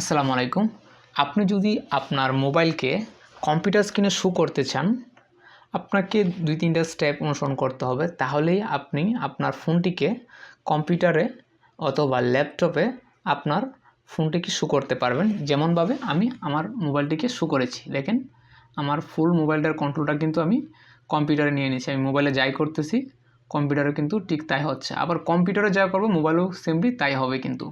আসসালামু আলাইকুম। আপনি যদি আপনার মোবাইলকে কম্পিউটার স্ক্রিনে শো করতে চান, আপনাকে দুই তিনটা স্টেপ অনুসরণ করতে হবে। তাহলেই আপনি আপনার ফোনটিকে কম্পিউটারে অথবা ল্যাপটপে আপনার ফোনটিকে শো করতে পারবেন। যেমনভাবে আমি আমার মোবাইলটিকে শো করেছি। দেখেন, আমার ফুল মোবাইলটার কন্ট্রোলটা কিন্তু আমি কম্পিউটারে নিয়ে নিয়েছি। আমি মোবাইলে যাই করতেছি কম্পিউটারে কিন্তু ঠিক তাই হচ্ছে। আবার কম্পিউটারে যা করব, মোবাইলেও সেমলি তাই হবে কিন্তু।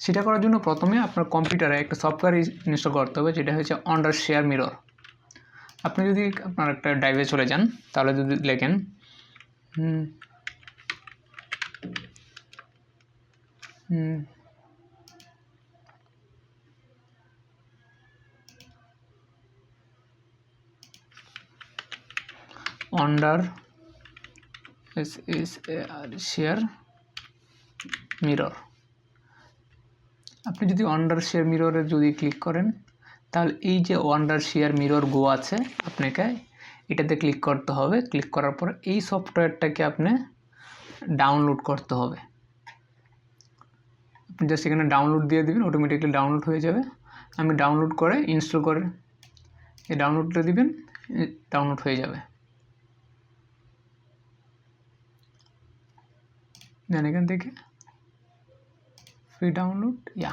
সেটা করার জন্য প্রথমে আপনার কম্পিউটারে একটা সফটওয়্যার ইনস্টল করতে হবে, যেটা হচ্ছে অন্ডার শেয়ার মিরর আপনি যদি আপনার একটা ড্রাইভে চলে যান, তাহলে যদি লেখেন অন্ডার এস এস আর শেয়ার মিরর আপনি যদি ওয়ান্ডার শেয়ার মিররে যদি ক্লিক করেন, তাহলে এই যে ওয়ান্ডার শেয়ার মিরর গো আছে আপনাকে, এটাতে ক্লিক করতে হবে। ক্লিক করার পর এই সফটওয়্যারটাকে আপনি ডাউনলোড করতে হবে। আপনি জাস্ট এখানে ডাউনলোড দিয়ে দিবেন অটোমেটিকলি ডাউনলোড হয়ে যাবে। আমি ডাউনলোড করে ইনস্টল করে এই ডাউনলোডটা দিবেন ডাউনলোড হয়ে যাবে। এখান থেকে ফ্রি ডাউনলোড ইয়া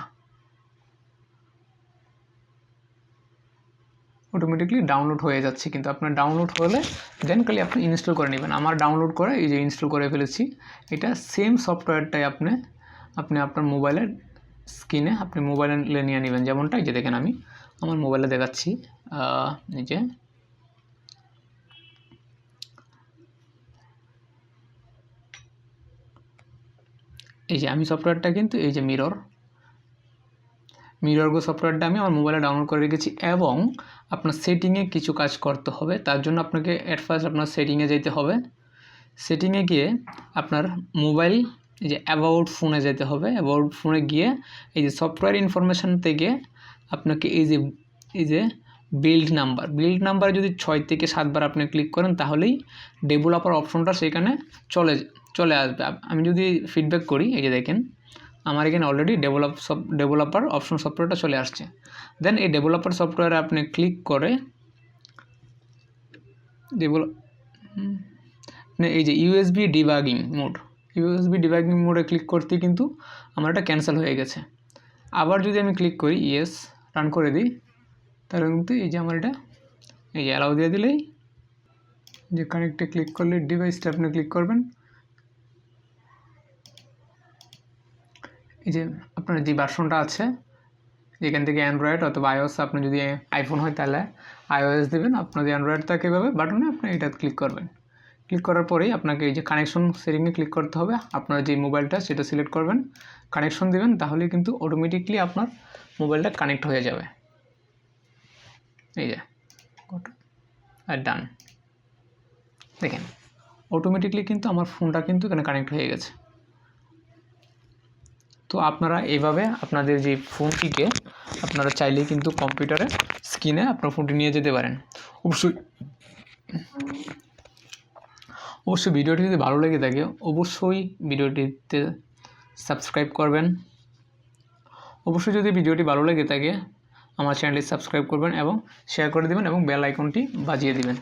অটোমেটিকলি ডাউনলোড হয়ে যাচ্ছে, কিন্তু আপনার ডাউনলোড হলে দেন খালি আপনি ইনস্টল করে নেবেন। আমার ডাউনলোড করে এই যে ইনস্টল করে ফেলেছি, এটা সেম সফটওয়্যারটাই আপনি আপনি আপনার মোবাইলের স্ক্রিনে আপনি মোবাইলে নিয়ে নেবেন। যেমনটা এই যে দেখেন আমি, আমার মোবাইলে দেখাচ্ছি এই যে এই যে আমি সফটওয়্যারটা কিন্তু এই যে মিরর মিরর গো সফটওয়্যারটা আমি আমার মোবাইলে ডাউনলোড করে রেখেছি এবং আপনার সেটিংয়ে কিছু কাজ করতে হবে। তার জন্য আপনাকে অ্যাট ফার্স্ট আপনার সেটিংয়ে যেতে হবে। সেটিংয়ে গিয়ে আপনার মোবাইল এই যে অ্যাবাউট ফোনে যেতে হবে। অ্যাবাউট ফোনে গিয়ে এই যে সফটওয়্যার ইনফরমেশান থেকে আপনাকে এই যে এই যে বিল্ড নাম্বার বিল্ড নাম্বারে যদি ছয় থেকে সাতবার আপনি ক্লিক করেন, তাহলেই ডেভেলপার অপশনটা সেখানে চলে চলে আসবে। আমি যদি ফিডব্যাক করি, এই যে দেখেন, আমার এখানে অলরেডি ডেভেলপ সব ডেভেলপার অপশন সফটওয়্যারটা চলে আসছে। দেন এই ডেভেলপার সফটওয়্যারে আপনি ক্লিক করে ডেভেলপ এই যে USB debugging mode USB debugging মোডে ক্লিক করতে কিন্তু আমার এটা ক্যান্সেল হয়ে গেছে। আবার যদি আমি ক্লিক করি ইয়েস রান করে দিই তাহলে কিন্তু এই যে আমার এটা, এই যে অ্যালাউ দিয়ে দিলেই যে কানেক্টে ক্লিক করলে ডিভাইসটা আপনি ক্লিক করবেন। এই যে আপনার যে ভার্সনটা আছে এখান থেকে অ্যান্ড্রয়েড অথবা আইওএস আপনি যদি আইফোন হয় তাহলে আইওএস দেবেন, আপনার যদি অ্যান্ড্রয়েড থাকে এভাবে বাটনে আপনি এটা ক্লিক করবেন। ক্লিক করার পরেই আপনাকে এই যে কানেকশন সেটিংয়ে ক্লিক করতে হবে, আপনার যে মোবাইলটা সেটা সিলেক্ট করবেন কানেকশন দিবেন তাহলে কিন্তু অটোমেটিকলি আপনার মোবাইলটা কানেক্ট হয়ে যাবে। এই যে আর ডান। দেখেন অটোমেটিকলি কিন্তু আমার ফোনটা কিন্তু এখানে কানেক্ট হয়ে গেছে। তো আপনারা এইভাবে আপনাদের যে ফোনটিকে আপনারা চাইলেই কিন্তু কম্পিউটারে স্ক্রিনে আপনার ফোনটি নিয়ে যেতে পারেন। অবশ্যই অবশ্যই ভিডিওটি যদি ভালো লেগে থাকে, অবশ্যই ভিডিওটিতে সাবস্ক্রাইব করবেন। অবশ্যই যদি ভিডিওটি ভালো লেগে থাকে আমার চ্যানেলটি সাবস্ক্রাইব করবেন এবং শেয়ার করে দেবেন এবং বেল আইকনটি বাজিয়ে দিবেন।